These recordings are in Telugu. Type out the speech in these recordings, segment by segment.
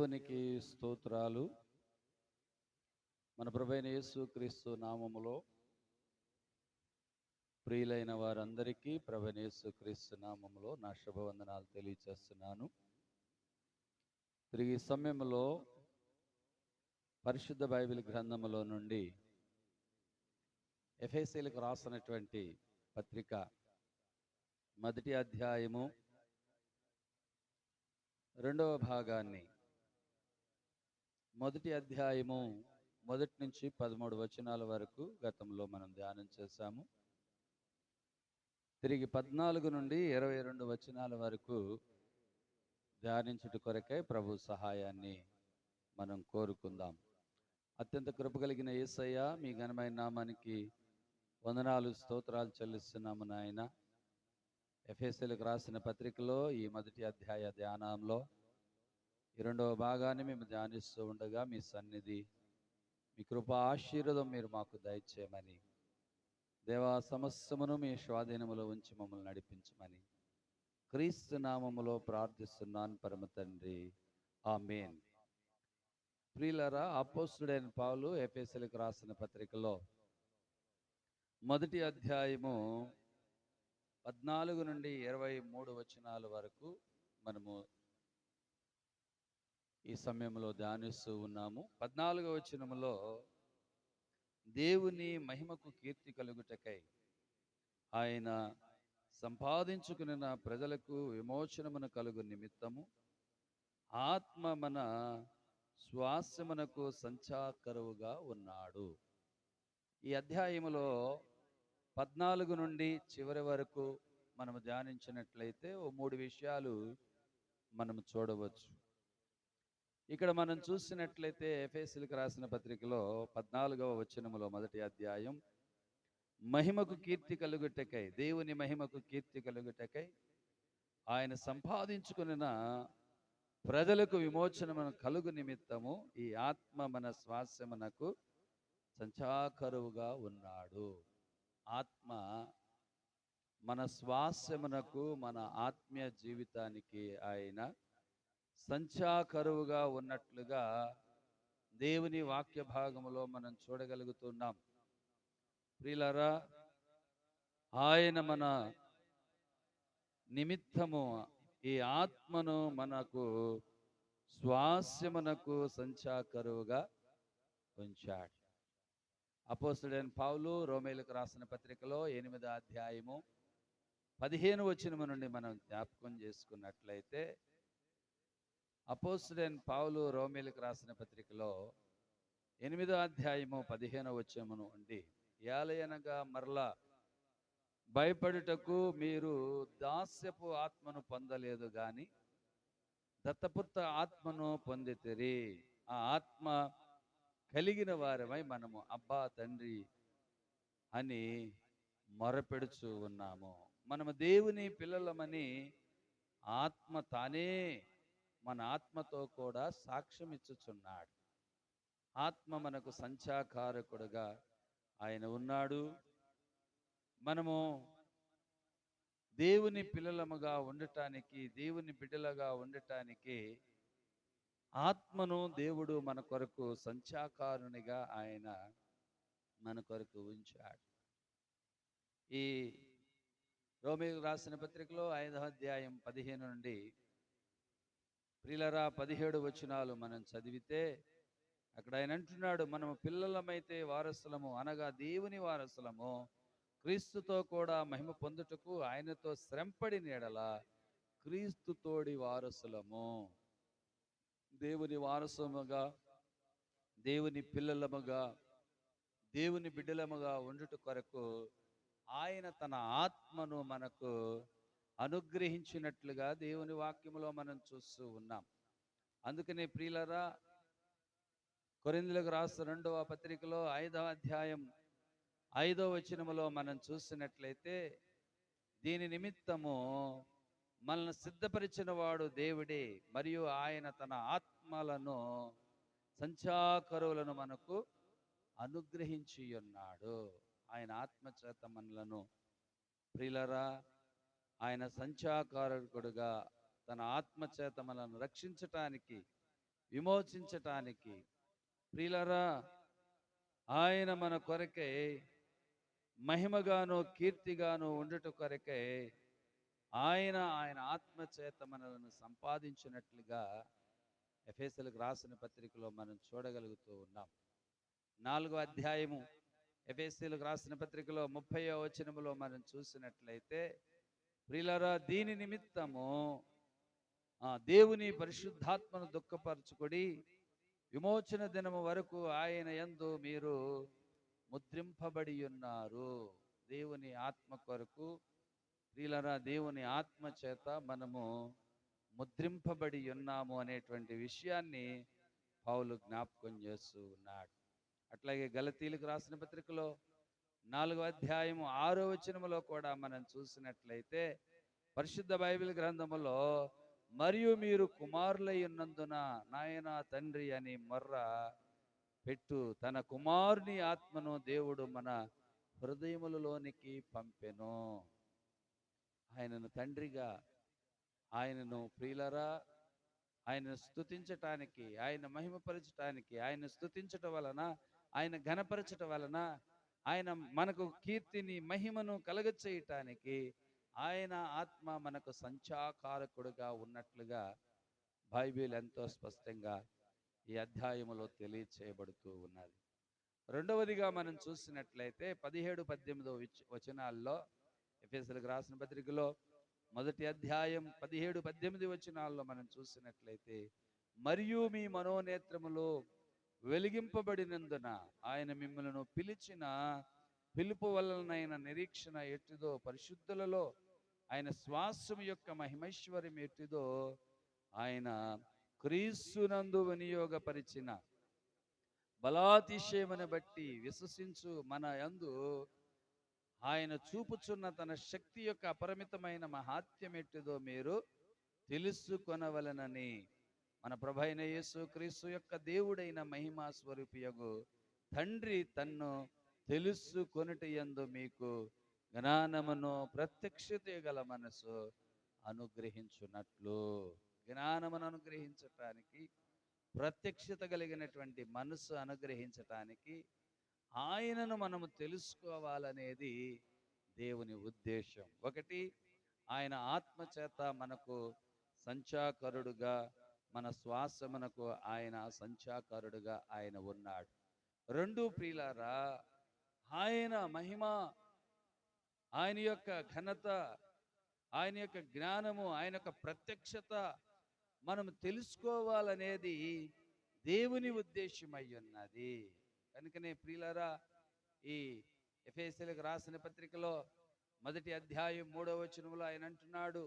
దేవునికి స్తోత్రాలు. మన ప్రభైన యేసు క్రీస్తు నామములో ప్రియులైన వారందరికీ ప్రభైన యేసు క్రీస్తు నామములో నా శుభవందనాలు తెలియచేస్తున్నాను. తిరిగి సమయంలో పరిశుద్ధ బైబిల్ గ్రంథములో నుండి ఎఫ్ఎస్సీలకు రాసినటువంటి పత్రిక మొదటి అధ్యాయము రెండవ భాగాన్ని మొదటి అధ్యాయము మొదటి నుంచి పదమూడు వచనాల వరకు గతంలో మనం ధ్యానం చేశాము. తిరిగి పద్నాలుగు నుండి ఇరవై రెండు వచనాల వరకు ధ్యానించుట కొరకై ప్రభు సహాయాన్ని మనం కోరుకుందాం. అత్యంత కృప కలిగిన ఏసయ్య మీ ఘనమైన నామానికి వందనాలు స్తోత్రాలు చెల్లిస్తున్నాము నాయన. ఎఫ్ఎస్ఎల్కి రాసిన పత్రికలో ఈ మొదటి అధ్యాయ ధ్యానంలో ఈ రెండవ భాగాన్ని మేము ధ్యానిస్తూ ఉండగా మీ సన్నిధి మీ కృప ఆశీర్వదం మీరు మాకు దయచేయమని దేవా సమస్యమును మీ స్వాధీనములో ఉంచి మమ్మల్ని నడిపించమని క్రీస్తు నామములో ప్రార్థిస్తున్నాను పరమ తండ్రి. ఆ ఆమేన్. ప్రియులరా అపోస్తుడైన పావులు ఎఫ్ఎస్ఎల్కి రాసిన పత్రికలో మొదటి అధ్యాయము పద్నాలుగు నుండి ఇరవై మూడు వచనాల వరకు మనము ఈ సమయంలో ధ్యానిస్తూ ఉన్నాము. పద్నాలుగవ వచనములో దేవుని మహిమకు కీర్తి కలుగుటకై ఆయన సంపాదించుకున్న ప్రజలకు విమోచనమును కలుగు నిమిత్తము. ఆత్మ మన శ్వాసమునకు సంచాకరువుగా ఉన్నాడు. ఈ అధ్యాయములో పద్నాలుగు నుండి చివరి వరకు మనము ధ్యానించినట్లయితే ఓ మూడు విషయాలు మనం చూడవచ్చు. ఇక్కడ మనం చూసినట్లయితే ఎఫ్ఎస్సీలకు రాసిన పత్రికలో పద్నాలుగవ వచనములో మొదటి అధ్యాయం. మహిమకు కీర్తి కలుగుటకై దేవుని మహిమకు కీర్తి కలుగుటకై ఆయన సంపాదించుకున్న ప్రజలకు విమోచనమును కలుగు నిమిత్తము ఈ ఆత్మ మన శ్వాసమునకు సంచాకరువుగా ఉన్నాడు. ఆత్మ మన శ్వాసమునకు మన ఆత్మీయ జీవితానికి ఆయన సంచాకరువుగా ఉన్నట్లుగా దేవుని వాక్య భాగములో మనం చూడగలుగుతున్నాం. ప్రియులరా ఆయన మన నిమిత్తము ఈ ఆత్మను మనకు స్వాస్యమునకు సంచాకరువుగా ఉంచాడు. అపోస్తుడైన పావులు రోమేలకు రాసిన పత్రికలో ఎనిమిదో అధ్యాయము పదిహేను వచనము నుండి మనం జ్ఞాపకం చేసుకున్నట్లయితే అపోస్టెన్ పావులు రోమిలకు రాసిన పత్రికలో ఎనిమిదో అధ్యాయము పదిహేనో వచ్చేమును ఉండి ఏలయనగా మరలా భయపడుటకు మీరు దాస్యపు ఆత్మను పొందలేదు గాని దత్తపుత్త ఆత్మను పొందితిరి. ఆ ఆత్మ కలిగిన వారమై మనము అబ్బా తండ్రి అని మొరపెడుచు ఉన్నాము. మనము దేవుని పిల్లలమని ఆత్మ తానే మన ఆత్మతో కూడా సాక్ష్యం ఇచ్చుచున్నాడు. ఆత్మ మనకు సంచాకారకుడుగా ఆయన ఉన్నాడు. మనము దేవుని పిల్లలముగా ఉండటానికి దేవుని బిడ్డలుగా ఉండటానికి ఆత్మను దేవుడు మన కొరకు సంచాకారునిగా ఆయన మన కొరకు ఉంచాడు. ఈ రోమి రాసిన పత్రికలో ఐదవ అధ్యాయం పదిహేను నుండి ప్రిలరా పదిహేడు వచనాలు మనం చదివితే అక్కడ ఆయన అంటున్నాడు మనము పిల్లలమైతే వారసులము అనగా దేవుని వారసులము క్రీస్తుతో కూడా మహిమ పొందుటకు ఆయనతో శ్రమపడి నీడల క్రీస్తు తోడి వారసులము. దేవుని వారసముగా దేవుని పిల్లలముగా దేవుని బిడ్డలముగా ఉండుట కొరకు ఆయన తన ఆత్మను మనకు అనుగ్రహించినట్లుగా దేవుని వాక్యములో మనం చూస్తూ ఉన్నాం. అందుకనే ప్రియులరా కొరిందులకు రాసిన రెండవ పత్రికలో ఐదవ అధ్యాయం ఐదవ వచనములో మనం చూసినట్లయితే దీని నిమిత్తము మనల్ని సిద్ధపరిచిన వాడు దేవుడే మరియు ఆయన తన ఆత్మలను సంచాకరువులను మనకు అనుగ్రహించి ఉన్నాడు ఆయన ఆత్మచేత మనలను ప్రిలరా ఆయన సంచాకారకుడుగా తన ఆత్మచేత మనల్ని రక్షించటానికి విమోచించటానికి ప్రియులరా ఆయన మన కొరకై మహిమగాను కీర్తిగాను ఉండుట కొరకై ఆయన ఆయన ఆత్మచేత మనలను సంపాదించినట్లుగా ఎఫ్ఎస్ఎల్కి రాసిన పత్రికలో మనం చూడగలుగుతూ ఉన్నాం. నాలుగో అధ్యాయము ఎఫ్ఎస్సీలకు రాసిన పత్రికలో ముప్పయో వచనములో మనం చూసినట్లయితే ప్రియులరా దీని నిమిత్తము ఆ దేవుని పరిశుద్ధాత్మను దుఃఖపరచుకొని విమోచన దినము వరకు ఆయన యందు మీరు ముద్రింపబడి ఉన్నారు. దేవుని ఆత్మ కొరకు ప్రియులరా దేవుని ఆత్మ చేత మనము ముద్రింపబడి ఉన్నాము అనేటువంటి విషయాన్ని పౌలు జ్ఞాపకం చేస్తూ ఉన్నాడు. అట్లాగే గలతీలకు రాసిన పత్రికలో నాలుగో అధ్యాయము ఆరో వచనములో కూడా మనం చూసినట్లయితే పరిశుద్ధ బైబిల్ గ్రంథములో మరియు మీరు కుమారులై ఉన్నందున నాయన తండ్రి అని మొర్ర పెట్టు. తన కుమారుని ఆత్మను దేవుడు మన హృదయములలోనికి పంపెను. ఆయనను తండ్రిగా ఆయనను ప్రియులరా ఆయనను స్తుతించటానికి ఆయన మహిమపరచటానికి ఆయన స్థుతించటం వలన ఆయన ఘనపరచటం వలన ఆయన మనకు కీర్తిని మహిమను కలగచేయటానికి ఆయన ఆత్మ మనకు సంచాకారకుడుగా ఉన్నట్లుగా బైబిల్ ఎంతో స్పష్టంగా ఈ అధ్యాయములో తెలియచేయబడుతూ ఉన్నది. రెండవదిగా మనం చూసినట్లయితే పదిహేడు పద్దెనిమిదో వచనాల్లో ఎఫ్ఎస్ఎల్కి రాసిన పత్రికలో మొదటి అధ్యాయం పదిహేడు పద్దెనిమిది వచనాల్లో మనం చూసినట్లయితే మరియు మీ మనోనేత్రములో వెలిగింపబడినందున ఆయన మిమ్మలను పిలిచిన పిలుపు వలనైన నిరీక్షణ ఎట్టిదో పరిశుద్ధులలో ఆయన శ్వాసం యొక్క మహిమైశ్వర్యం ఎట్టిదో ఆయన క్రీస్తునందు వినియోగపరిచిన బలాతిశయమును బట్టి విశ్వసించు మన యందు ఆయన చూపుచున్న తన శక్తి యొక్క అపరిమితమైన మహాత్యం ఎట్టిదో మీరు తెలుసుకొనవలనని మన ప్రభైన యేసు క్రీస్తు యొక్క దేవుడైన మహిమా స్వరూపియగు తండ్రి తన్ను తెలుసుకొనుట యందు మీకు జ్ఞానమును ప్రత్యక్షత గల మనసు అనుగ్రహించున్నట్లు జ్ఞానమును అనుగ్రహించటానికి ప్రత్యక్షత కలిగినటువంటి మనసు అనుగ్రహించటానికి ఆయనను మనము తెలుసుకోవాలనేది దేవుని ఉద్దేశం. ఒకటి ఆయన ఆత్మ చేత మనకు సంచాకరుడుగా మన శ్వాస మనకు ఆయన సంచాకారుడుగా ఆయన ఉన్నాడు. రెండు ప్రియులారా ఆయన మహిమ ఆయన యొక్క ఘనత ఆయన యొక్క జ్ఞానము ఆయన యొక్క ప్రత్యక్షత మనం తెలుసుకోవాలనేది దేవుని ఉద్దేశం అయి ఉన్నది. కనుకనే ప్రియులారా ఈ ఎఫ్ఎస్ఎల్కి రాసిన పత్రికలో మొదటి అధ్యాయం మూడవ వచనంలో ఆయన అంటున్నాడు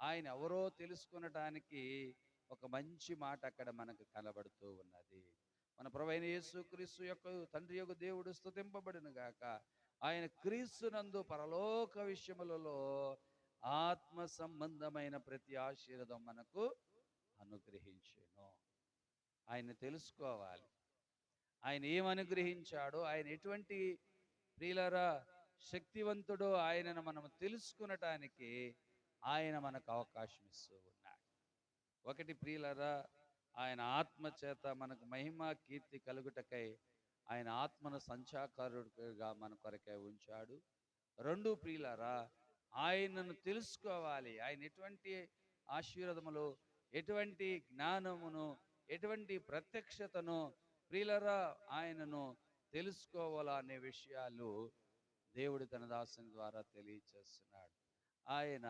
ఆయన ఎవరో తెలుసుకునటానికి ఒక మంచి మాట అక్కడ మనకు కనబడుతూ ఉన్నది. మన ప్రవైన యేసుక్రీస్తు యొక్క తండ్రి యొక్క దేవుడు స్థుతింపబడిన గాక ఆయన క్రీస్తునందు పరలోక విషయములలో ఆత్మ సంబంధమైన ప్రతి ఆశీర్వదం మనకు అనుగ్రహించాను. ఆయన తెలుసుకోవాలి. ఆయన ఏం అనుగ్రహించాడో ఆయన ఎటువంటి ప్రియులరా శక్తివంతుడో ఆయనను మనం తెలుసుకునటానికి ఆయన మనకు అవకాశం ఇస్తూ ఒకటి ప్రియులరా ఆయన ఆత్మ చేత మనకు మహిమ కీర్తి కలుగుటకై ఆయన ఆత్మను సంచాకారుడిగా మన కొరకై ఉంచాడు. రెండు ప్రియులరా ఆయనను తెలుసుకోవాలి. ఆయన ఎటువంటి ఆశీర్వదములు ఎటువంటి జ్ఞానమును ఎటువంటి ప్రత్యక్షతను ప్రియులరా ఆయనను తెలుసుకోవాలా అనే విషయాలు దేవుడు తన దాసుని ద్వారా తెలియచేస్తున్నాడు. ఆయన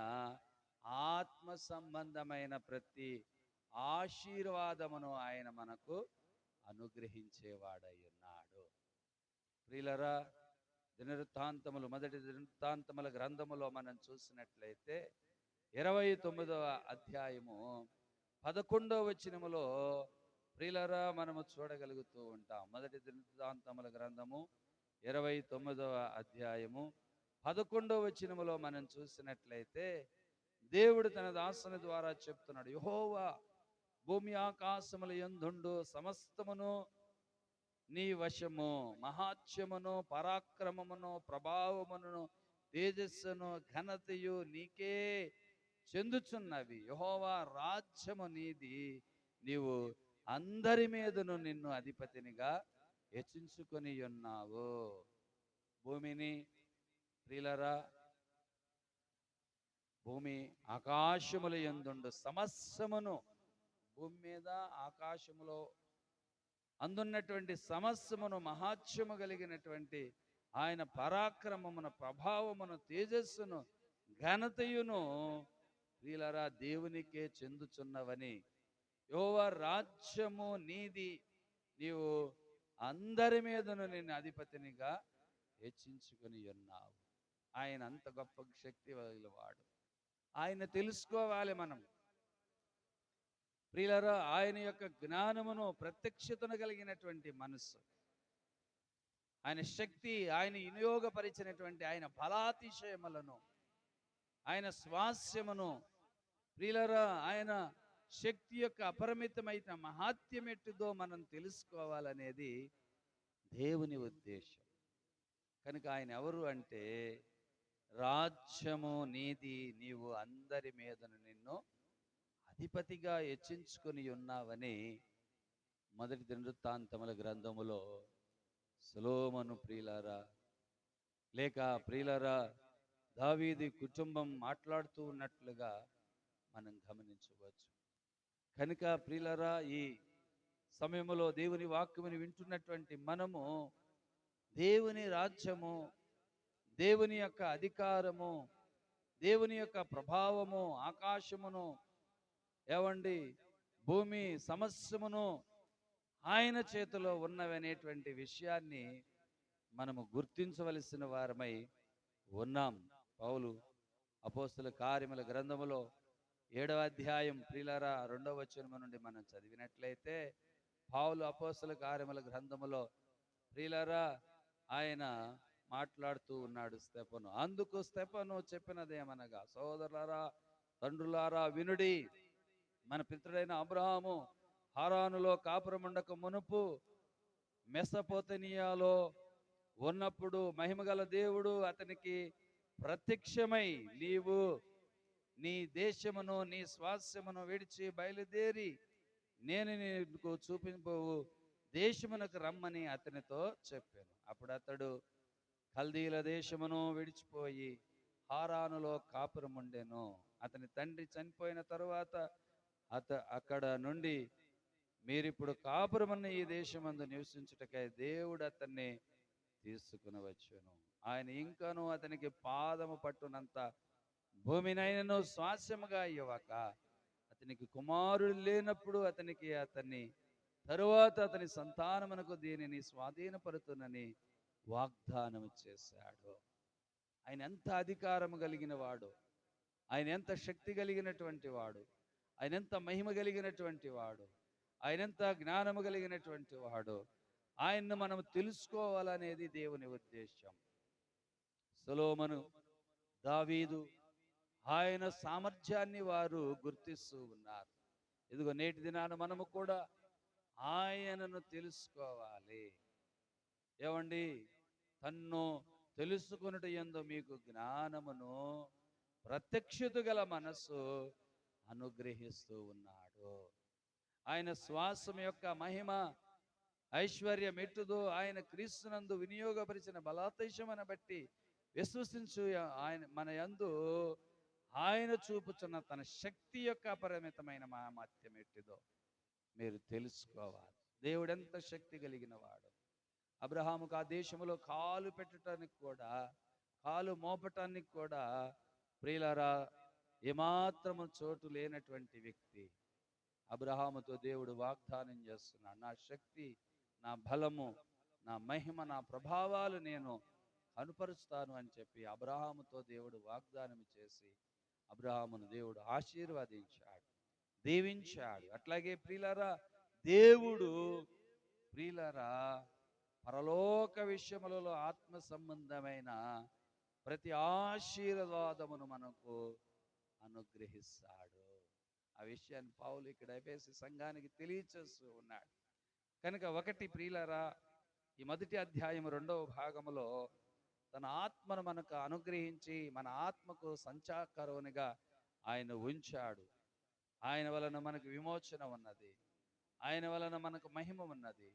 ఆత్మ సంబంధమైన ప్రతి ఆశీర్వాదమును ఆయన మనకు అనుగ్రహించేవాడై ఉన్నాడు. ప్రియులరా దినవృత్తాంతములు మొదటి దినవృత్తాంతముల గ్రంథములో మనం చూసినట్లయితే ఇరవై తొమ్మిదవ అధ్యాయము పదకొండవ వచనములో ప్రియులరా మనము చూడగలుగుతూ ఉంటాం. మొదటి దినవృత్తాంతముల గ్రంథము ఇరవై తొమ్మిదవ అధ్యాయము పదకొండవ వచనములో మనం చూసినట్లయితే దేవుడు తన దాసుని ద్వారా చెప్తున్నాడు యహోవా భూమి ఆకాశముల యందుండు సమస్తమును నీ వశము. మహాత్యమును పరాక్రమమును ప్రభావమును తేజస్సును ఘనతయు నీకే చెందుచున్నవి. యహోవా రాజ్యము నీది. నీవు అందరి మీదను నిన్ను అధిపతినిగా హెచ్చించుకొని ఉన్నావు భూమిని ప్రిలరా భూమి ఆకాశముల ఎందుండు సమస్యమును భూమి మీద ఆకాశములో అందున్నటువంటి సమస్యమును మహాత్యము కలిగినటువంటి ఆయన పరాక్రమమును ప్రభావమును తేజస్సును ఘనతయును వీలరా దేవునికే చెందుచున్నవని. యోవ రాజ్యము నీది నీవు అందరి మీదను నేను అధిపతినిగా హెచ్చించుకుని ఉన్నావు ఆయన అంత గొప్ప శక్తి వాడు. ఆయన తెలుసుకోవాలి మనం. ప్రియులరా ఆయన యొక్క జ్ఞానమును ప్రత్యక్షతను కలిగినటువంటి మనస్సు. ఆయన శక్తి ఆయన వినియోగపరిచినటువంటి ఆయన బలాతిశయములను ఆయన స్వాస్యమును ప్రియులరా ఆయన శక్తి యొక్క అపరిమితమైన మహాత్యం ఎట్టుదో మనం తెలుసుకోవాలనేది దేవుని ఉద్దేశం. కనుక ఆయన ఎవరు అంటే రాజ్యము నీది నీవు అందరి మీదను నిన్ను అధిపతిగా హెచ్చించుకుని ఉన్నావని మొదటి దినవృత్తాంతముల గ్రంథములో సులోమను ప్రియులారా లేక ప్రియులారా దావీది కుటుంబం మాట్లాడుతూ ఉన్నట్లుగా మనం గమనించవచ్చు. కనుక ప్రియులరా ఈ సమయంలో దేవుని వాక్యముని వింటున్నటువంటి మనము దేవుని రాజ్యము దేవుని యొక్క అధికారము దేవుని యొక్క ప్రభావము ఆకాశమును ఏవండి భూమి సమస్యమును ఆయన చేతిలో ఉన్నవనేటువంటి విషయాన్ని మనము గుర్తించవలసిన వారమై ఉన్నాం. పౌలు అపోస్తుల కార్యముల గ్రంథములో ఏడవ అధ్యాయం ప్రిలరా రెండవ వచనం నుండి మనం చదివినట్లయితే పావులు అపోస్తుల కార్యముల గ్రంథములో ప్రిలరా ఆయన మాట్లాడుతూ ఉన్నాడు స్తెఫను అందుకు స్తెఫను చెప్పినదేమనగా సోదరులారా తండ్రులారా వినుడి. మన పితృడైన అబ్రహాము హారానులో కాపురముండక మునుపు మెసపోతనియాలో ఉన్నప్పుడు మహిమగల దేవుడు అతనికి ప్రత్యక్షమై నీవు నీ దేశమును నీ స్వాస్యమును విడిచి బయలుదేరి నేను నీకు చూపింపవు దేశమునకు రమ్మని అతనితో చెప్పాను. అప్పుడు అతడు కల్దీల దేశమును విడిచిపోయి హారానులో కాపురముండెను. అతని తండ్రి చనిపోయిన తరువాత అత అక్కడ నుండి మీరిప్పుడు కాపురమున్న ఈ దేశమందు నివసించుటకై దేవుడు అతన్ని తీసుకుని వచ్చాను ఆయన ఇంకను అతనికి పాదము పట్టునంత భూమినైనను స్వాస్యముగా ఇవ్వక అతనికి కుమారుడు లేనప్పుడు అతనికి అతన్ని తరువాత అతని సంతానమునకు దీనిని స్వాధీనపరుతునని వాగ్దానం చేశాడు. ఆయన ఎంత అధికారము కలిగిన వాడు. ఆయన ఎంత శక్తి కలిగినటువంటి వాడు. ఆయన ఎంత మహిమ కలిగినటువంటి వాడు. ఆయన ఎంత జ్ఞానము కలిగినటువంటి వాడు. ఆయన్ను మనం తెలుసుకోవాలనేది దేవుని ఉద్దేశం సులోమను దావీదు ఆయన సామర్థ్యాన్ని వారు గుర్తిస్తూ ఉన్నారు. ఇదిగో నేటి దినాన మనము కూడా ఆయనను తెలుసుకోవాలి. ఏమండి? తన్ను తెలుసుకున్నట ఎందు మీకు జ్ఞానమును ప్రత్యక్షత గల మనస్సు అనుగ్రహిస్తూ ఉన్నాడు. ఆయన శ్వాసం యొక్క మహిమ ఐశ్వర్యం ఎట్టుదో ఆయన క్రీస్తునందు వినియోగపరిచిన బలాతైషమని బట్టి విశ్వసించు ఆయన మన యందు ఆయన చూపుచున్న తన శక్తి యొక్క అపరిమితమైన మామత్యం ఎట్టిదో మీరు తెలుసుకోవాలి. దేవుడెంత శక్తి కలిగిన వాడు అబ్రహాముకు ఆ దేశంలో కాలు పెట్టడానికి కూడా కాలు మోపటానికి కూడా ప్రియులరా ఏమాత్రము చోటు లేనటువంటి వ్యక్తి అబ్రహాముతో దేవుడు వాగ్దానం చేస్తున్నాడు. నా శక్తి నా బలము నా మహిమ నా ప్రభావాలు నేను కనుపరుస్తాను అని చెప్పి అబ్రహాముతో దేవుడు వాగ్దానం చేసి అబ్రహామును దేవుడు ఆశీర్వదించాడు దీవించాడు. అట్లాగే ప్రియులరా దేవుడు ప్రియులరా పరలోక విషయములలో ఆత్మ సంబంధమైన ప్రతి ఆశీర్వాదమును మనకు అనుగ్రహిస్తాడు. ఆ విషయాన్ని పావులు ఇక్కడ ఎఫేసి సంఘానికి తెలియచేస్తూ ఉన్నాడు. కనుక ఒకటి ప్రియులరా ఈ మొదటి అధ్యాయం రెండవ భాగములో తన ఆత్మను మనకు అనుగ్రహించి మన ఆత్మకు సంచాకరునిగా ఆయన ఉంచాడు. ఆయన వలన మనకు విమోచన ఉన్నది. ఆయన వలన మనకు మహిమ ఉన్నది.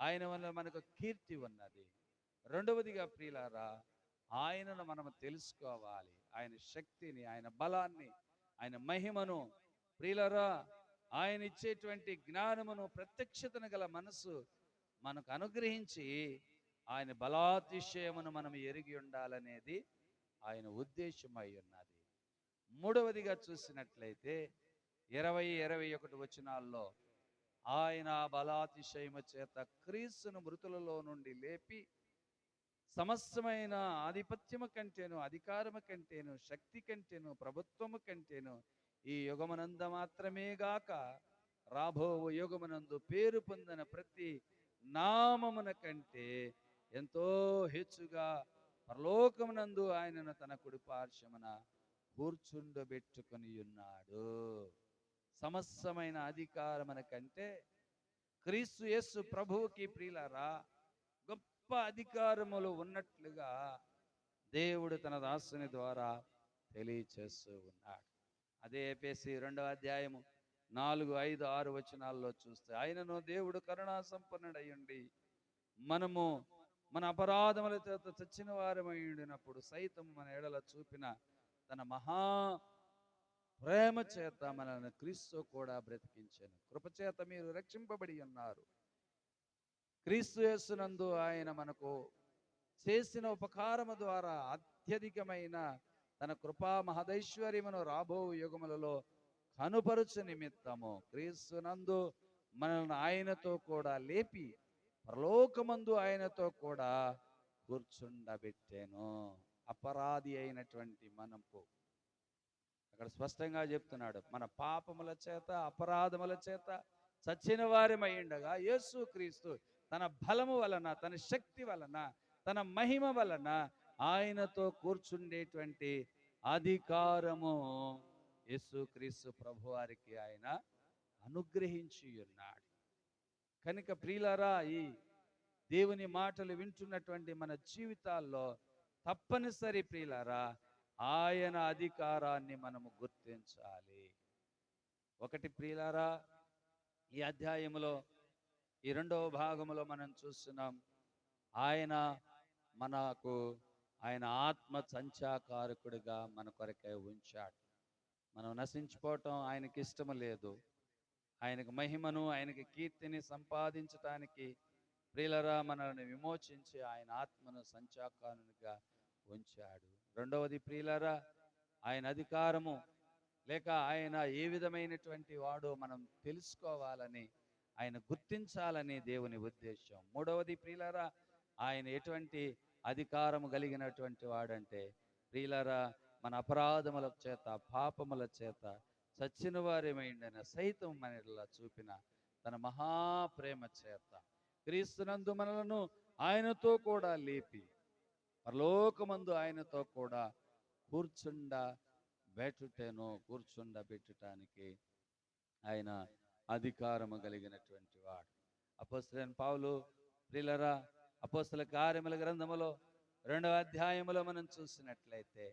ఆయన వలన మనకు కీర్తి ఉన్నది. రెండవదిగా ప్రియులారా ఆయనను మనం తెలుసుకోవాలి. ఆయన శక్తిని ఆయన బలాన్ని ఆయన మహిమను. ప్రియులరా ఆయన ఇచ్చేటువంటి జ్ఞానమును ప్రత్యక్షతను గల మనసు మనకు అనుగ్రహించి ఆయన బలాతిశయమును మనం ఎరిగి ఉండాలనేది ఆయన ఉద్దేశమై ఉన్నది. మూడవదిగా చూసినట్లయితే ఇరవై ఇరవై ఒకటి వచనాల్లో ఆయన బలాతిశయమ చేత క్రీస్తును మృతులలో నుండి లేపి సమస్తమైన ఆధిపత్యము కంటేను అధికారము కంటేను శక్తి కంటేను ప్రభుత్వము కంటేను ఈ యుగమనంద మాత్రమే గాక రాబో యుగమునందు పేరు పొందిన ప్రతి నామమున కంటే ఎంతో హెచ్చుగా పరలోకమునందు ఆయనను తన కుడి పార్శ్వమున కూర్చుండబెట్టుకొని ఉన్నాడు. సమస్తమైన అధికారమున కంటే క్రీస్తు యేసు ప్రభువుకి ప్రియులారా గొప్ప అధికారములు ఉన్నట్లుగా దేవుడు తన దాసుని ద్వారా తెలియచేస్తూ ఉన్నాడు. అదే ఎపేసి రెండవ అధ్యాయము నాలుగు ఐదు ఆరు వచనాల్లో చూస్తే ఆయనను దేవుడు కరుణా సంపన్నుడయ్యండి మనము మన అపరాధముల చేత చచ్చిన వారమైనప్పుడు సైతం మన ఎడల చూపిన తన మహా ప్రేమ చేత మనల్ని క్రీస్తు కూడా బ్రతికించాను. కృపచేత మీరు రక్షింపబడి ఉన్నారు. క్రీస్తు యేసునందు ఆయన మనకు చేసిన ఉపకారము ద్వారా అత్యధికమైన తన కృపా మహదైశ్వర్యమును రాబో యుగములలో కనుపరుచు నిమిత్తము. క్రీస్తునందు మనల్ని ఆయనతో కూడా లేపి పరలోకమందు ఆయనతో కూడా కూర్చుండబెట్టాను. అపరాధి అయినటువంటి మనకు అక్కడ స్పష్టంగా చెప్తున్నాడు మన పాపముల చేత అపరాధముల చేత చచ్చిన వారిమై ఉండగా యేసు క్రీస్తు తన బలము వలన తన శక్తి వలన తన మహిమ వలన ఆయనతో కూర్చుండేటువంటి అధికారము యేసుక్రీస్తు ప్రభువారికి ఆయన అనుగ్రహించి ఉన్నాడు కనుక ప్రియులరా ఈ దేవుని మాటలు వింటున్నటువంటి మన జీవితాల్లో తప్పనిసరి ప్రియులరా ఆయన అధికారాన్ని మనము గుర్తించాలి. ఒకటి ప్రియులారా ఈ అధ్యాయములో ఈ రెండవ భాగంలో మనం చూస్తున్నాం ఆయన మనకు ఆయన ఆత్మ సంచాకారకుడిగా మన కొరకే ఉంచాడు. మనం నశించిపోవటం ఆయనకి ఇష్టం లేదు. ఆయనకు మహిమను ఆయనకి కీర్తిని సంపాదించటానికి ప్రియులరా మనల్ని విమోచించి ఆయన ఆత్మను సంచాకారునిగా ఉంచాడు. రెండవది ప్రియులారా ఆయన అధికారము లేక ఆయన ఏ విధమైనటువంటి వాడో మనం తెలుసుకోవాలని ఆయన గుర్తించాలని దేవుని ఉద్దేశం. మూడవది ప్రియులారా ఆయన ఎటువంటి అధికారము కలిగినటువంటి వాడంటే ప్రియులారా మన అపరాధముల చేత పాపముల చేత చచ్చిన వారేమైండన సైతం మనలా చూపిన తన మహాప్రేమ చేత క్రీస్తునందు మనలను ఆయనతో కూడా లేపి పరలోకమందు ఆయనతో కూడా కూర్చుండ బెట్టుటేను కూర్చుండ పెట్టడానికి ఆయన అధికారము కలిగినటువంటి వాడు. అపోస్తలైన పావులు ప్రిలరా అపోస్తల కార్యముల గ్రంథములో రెండవ అధ్యాయములో మనం చూసినట్లయితే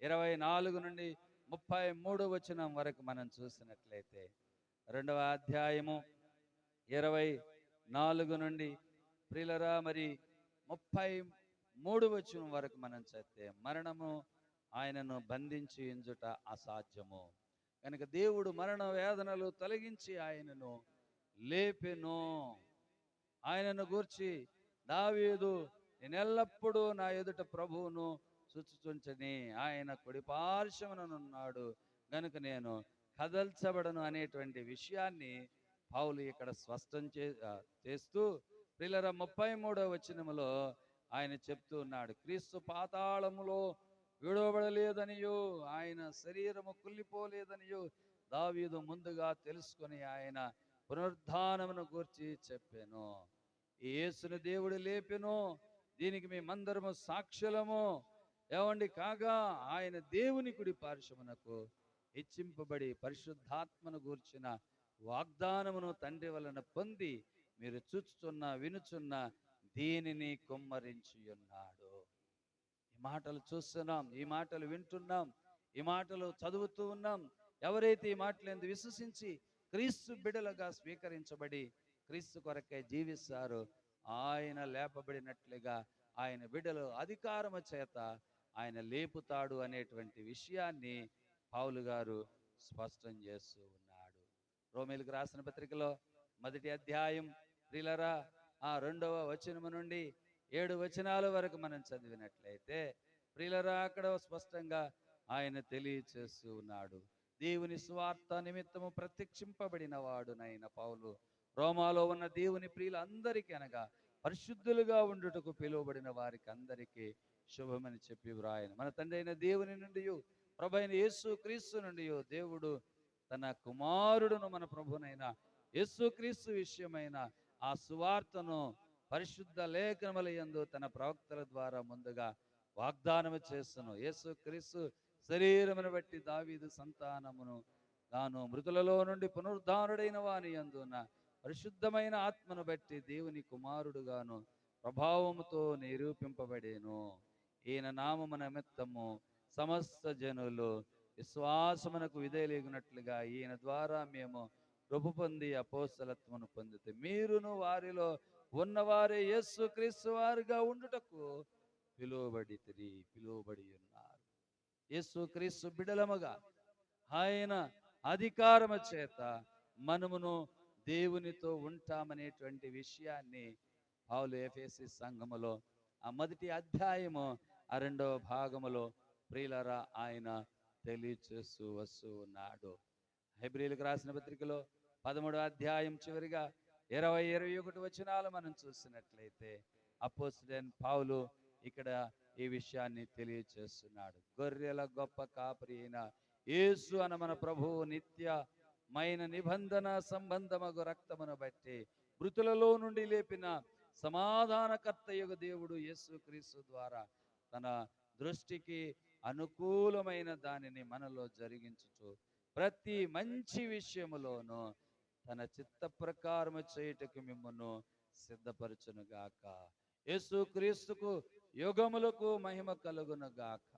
ఇరవై నాలుగు నుండి ముప్పై మూడు వచనం వరకు మనం చూసినట్లయితే రెండవ అధ్యాయము ఇరవై నాలుగు నుండి ప్రిలరా మరి ముప్పై మూడు వచనం వరకు మనం చేస్తే మరణము ఆయనను బంధించి ఎంజుట అసాధ్యము. కనుక దేవుడు మరణ వేదనలు తొలగించి ఆయనను లేపెను. ఆయనను గూర్చి దావీదు నేను ఎల్లప్పుడూ నా ఎదుట ప్రభువును చుచ్చుచుంచని ఆయన కుడిపార్శ్వముననున్నాడు గనుక నేను కదల్చబడను అనేటువంటి విషయాన్ని పావులు ఇక్కడ స్పష్టం చే చేస్తూ పిల్లర ముప్పై మూడో వచనములో ఆయన చెప్తూ ఉన్నాడు క్రీస్తు పాతాళములో విడవబడలేదనియో ఆయన శరీరము కుళ్ళిపోలేదనియో దావీదు ముందుగా తెలుసుకొని ఆయన పునరుద్ధానమును గూర్చి చెప్పాను. యేసుని దేవుడు లేపెను దీనికి మేమందరము సాక్షులము. ఏమండి కాగా ఆయన దేవుని కుడి పార్శ్వమునకు హెచ్చింపబడి పరిశుద్ధాత్మను గూర్చిన వాగ్దానమును తండ్రి వలన పొంది మీరు చూచుచున్న వినుచున్న దీనిని కుమ్మరించి ఉన్నాడు ఈ మాటలు చూస్తున్నాం ఈ మాటలు వింటున్నాం ఈ మాటలు చదువుతూ ఉన్నాం. ఎవరైతే ఈ మాటలు ఎందు విశ్వసించి క్రీస్తు బిడలుగా స్వీకరించబడి క్రీస్తు కొరకే జీవిస్తారు ఆయన లేపబడినట్లుగా ఆయన బిడ్డలు అధికారము చేత ఆయన లేపుతాడు అనేటువంటి విషయాన్ని పావులు గారు స్పష్టం చేస్తూ ఉన్నాడు. రోమిలకు రాసిన పత్రికలో మొదటి అధ్యాయం ప్రిలరా ఆ రెండవ వచనము నుండి ఏడు వచనాల వరకు మనం చదివినట్లయితే ప్రియులరా అక్కడ స్పష్టంగా ఆయన తెలియచేస్తూ ఉన్నాడు. దేవుని స్వార్థ నిమిత్తము ప్రత్యక్షింపబడిన వాడునైన పౌలు. రోమాలో ఉన్న దేవుని ప్రియులందరికీ అనగా పరిశుద్ధులుగా ఉండుటకు పిలువబడిన వారికి అందరికీ శుభమని చెప్పి వ్రాయను. మన తండ్రి అయిన దేవుని నుండి ప్రభైన యేసు క్రీస్తు నుండి దేవుడు తన కుమారుడును మన ప్రభునైన యేసు క్రీస్తు విషయమైన ఆ సువార్తను పరిశుద్ధ లేఖనముల ఎందు తన ప్రవక్తల ద్వారా ముందుగా వాగ్దానము చేస్తును యేసు క్రీస్తు శరీరమును బట్టి దావీదు సంతానమును తాను మృతులలో నుండి పునరుద్ధారుడైన వాని యందున పరిశుద్ధమైన ఆత్మను బట్టి దేవుని కుమారుడుగాను ప్రభావముతో నిరూపింపబడేను. ఈయన నామము నిమిత్తము సమస్త జనులు విశ్వాసమునకు విధేయలేగినట్లుగా ఈయన ద్వారా మేము కృప పొంది అపోసలత్వను పొందితే. మీరును వారిలో ఉన్నవారే యేసు క్రీస్తు వారుగా ఉండుటకు పిలువబడి పిలువబడి ఉన్నారు. యేసు క్రీస్తు బిడలముగా ఆయన అధికారము చేత మనమును దేవునితో ఉంటామనేటువంటి విషయాన్ని పావులు ఎఫేసి సంఘములో ఆ మొదటి అధ్యాయము ఆ రెండవ భాగములో ప్రియులరా ఆయన తెలియచేస్తూ వస్తూ ఉన్నాడు. హైబ్రిల్కి రాసిన పత్రికలో పదమూడో అధ్యాయం చివరిగా ఇరవై ఇరవై ఒకటి వచనాలు మనం చూసినట్లయితే అపోస్తుడైన పావులు ఇక్కడ ఈ విషయాన్ని తెలియచేస్తున్నాడు. గొర్రెల గొప్ప కాపరి అయిన యేసు అన మన ప్రభువు నిత్యమైన నిబంధన సంబంధమగు రక్తమును బట్టి మృతులలో నుండి లేపిన సమాధానకర్తయగు దేవుడు యేసు క్రీస్తు ద్వారా తన దృష్టికి అనుకూలమైన దానిని మనలో జరిగించుచు ప్రతి మంచి విషయములోనూ తన చిత్త ప్రకారము చేయుటకు మిమ్మను సిద్ధపరచునుగాక. యేసు క్రీస్తుకు యుగములకు మహిమ కలుగునుగాక.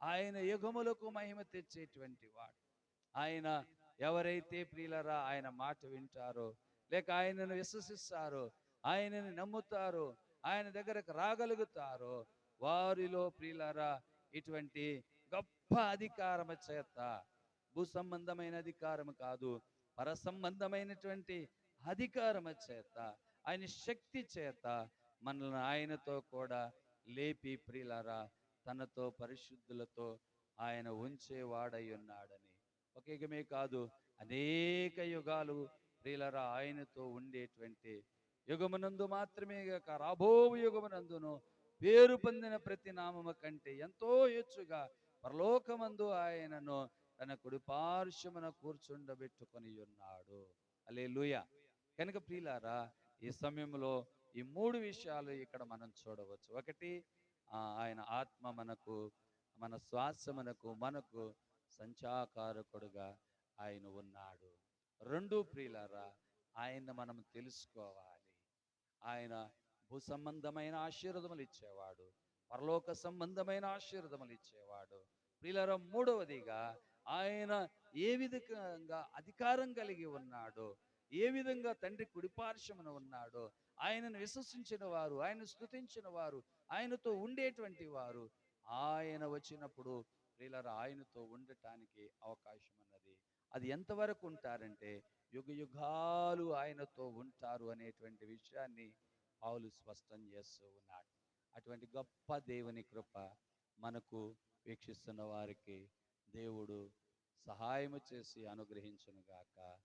ఆయన యుగములకు మహిమ తెచ్చేటువంటి వాడు. ఆయన ఎవరైతే ప్రియులరా ఆయన మాట వింటారో లేక ఆయనను విశ్వసిస్తారో ఆయనని నమ్ముతారో ఆయన దగ్గరకు రాగలుగుతారో వారిలో ప్రియులరా ఇటువంటి గొప్ప అధికారము చేత భూ సంబంధమైన అధికారము కాదు పరసంబంధమైనటువంటి అధికారం చేత ఆయన శక్తి చేత మనల్ని ఆయనతో కూడా లేపి ప్రియులరా తనతో పరిశుద్ధులతో ఆయన ఉంచేవాడై ఉన్నాడని. ఒకేగమే కాదు అనేక యుగాలు ప్రియులరా ఆయనతో ఉండేటువంటి యుగమునందు మాత్రమే కాక రాబో యుగమునందును పేరు పొందిన ప్రతి నామము కంటే ఎంతో ఎచ్చుగా పరలోకమందు ఆయనను తన కుడి పార్శ్వమున కూర్చుండబెట్టుకొని ఉన్నాడు అలే లూయ కనుక ప్రియులారా ఈ సమయంలో ఈ మూడు విషయాలు ఇక్కడ మనం చూడవచ్చు. ఒకటి ఆ, ఆయన ఆత్మ మనకు మన శ్వాస మనకు మనకు సంచాకారకుడుగా ఆయన ఉన్నాడు. రెండు ప్రియులారా ఆయన మనం తెలుసుకోవాలి. ఆయన భూ సంబంధమైన ఆశీర్వదములు ఇచ్చేవాడు. పరలోక సంబంధమైన ఆశీర్వదములు ఇచ్చేవాడు. ప్రియులారా మూడవదిగా ఆయన ఏ విధంగా అధికారం కలిగి ఉన్నాడో ఏ విధంగా తండ్రి కుడిపార్శ్వమున ఉన్నాడో ఆయనను విశ్వసించిన వారు ఆయన స్థుతించిన వారు ఆయనతో ఉండేటువంటి వారు ఆయన వచ్చినప్పుడు ప్రియులరా ఆయనతో ఉండటానికి అవకాశం ఉన్నది అది ఎంతవరకు ఉంటారంటే యుగ యుగాలు ఆయనతో ఉంటారు అనేటువంటి విషయాన్ని పావులు స్పష్టం చేస్తూ ఉన్నాడు. అటువంటి గొప్ప దేవుని కృప మనకు వీక్షిస్తున్న వారికి దేవుడు సహాయము చేసి అనుగ్రహించునుగాక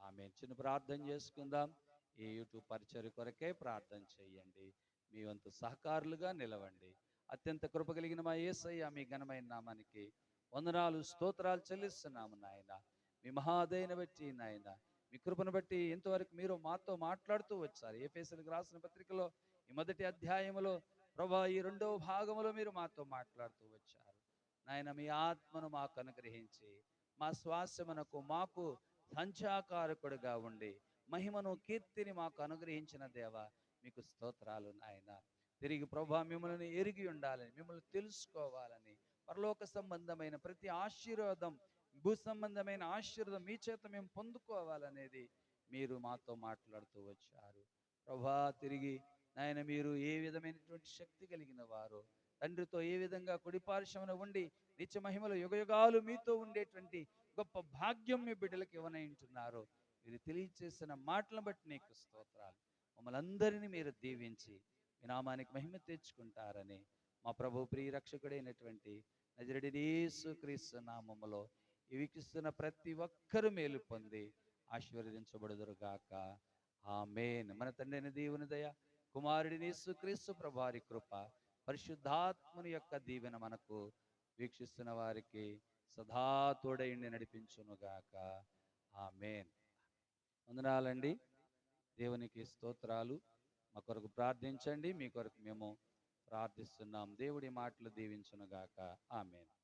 ఆమె చిన్న ప్రార్థన చేసుకుందాం. ఈ యూట్యూబ్ పరిచయ కొరకే ప్రార్థన చేయండి. మీ వంతు సహకారులుగా నిలవండి. అత్యంత కృప కలిగిన మా యేసయ్య మీ ఘనమైన నామానికి వందనాలు స్తోత్రాలు చెల్లిస్తున్నాము నాయన. మీ మహాదయను బట్టి నాయన. మీ కృపను బట్టి ఇంతవరకు మీరు మాతో మాట్లాడుతూ వచ్చారు. ఏ ఫేసులకు రాసిన పత్రికలో ఈ మొదటి అధ్యాయములో ప్రభా ఈ రెండవ భాగములో మీరు మాతో మాట్లాడుతూ వచ్చారు. నాయన మీ ఆత్మను మాకు అనుగ్రహించి మా శ్వాసమునకు మాకు సంచాకారకుడుగా ఉండి మహిమను కీర్తిని మాకు అనుగ్రహించిన దేవ మీకు స్తోత్రాలు నాయన. తిరిగి ప్రభా మిమ్మల్ని ఎరిగి ఉండాలని మిమ్మల్ని తెలుసుకోవాలని పరలోక సంబంధమైన ప్రతి ఆశీర్వాదం భూ సంబంధమైన ఆశీర్వాదం మీ చేత మేము పొందుకోవాలనేది మీరు మాతో మాట్లాడుతూ వచ్చారు. ప్రభా తిరిగి నాయన మీరు ఏ విధమైనటువంటి శక్తి కలిగిన వారు తండ్రితో ఏ విధంగా కుడిపార్శ్వమున ఉండి నిత్య మహిమలు యుగయుగాలు మీతో ఉండేటువంటి గొప్ప భాగ్యం మీ బిడ్డలకు ఇవ్వనంటున్నారు మీరు తెలియచేసిన మాటలను బట్టి నీకు స్తోత్రాలు. మమ్మల్ని అందరినీ మీరు దీవించి మీ నామానికి మహిమ తెచ్చుకుంటారని మా ప్రభు ప్రియ రక్షకుడైనటువంటి నజరడినేసు క్రీస్తు నామములో ఈ వీక్షిస్తున్న ప్రతి ఒక్కరూ మేలు పొంది ఆశీర్వదించబడుదురుగాక. ఆమెన్. మన తండ్రిని దేవుని దయ కుమారుడిని యేసుక్రీస్తు ప్రభారి కృప పరిశుద్ధాత్ముని యొక్క దీవెన మనకు వీక్షిస్తున్న వారికి సదా తోడైండి నడిపించునుగాక. ఆమేన్. వందనాలండి. దేవునికి స్తోత్రాలు. మా కొరకు ప్రార్థించండి. మీ కొరకు మేము ప్రార్థిస్తున్నాం. దేవుడి మాటలు దీవించునుగాక. ఆమెను.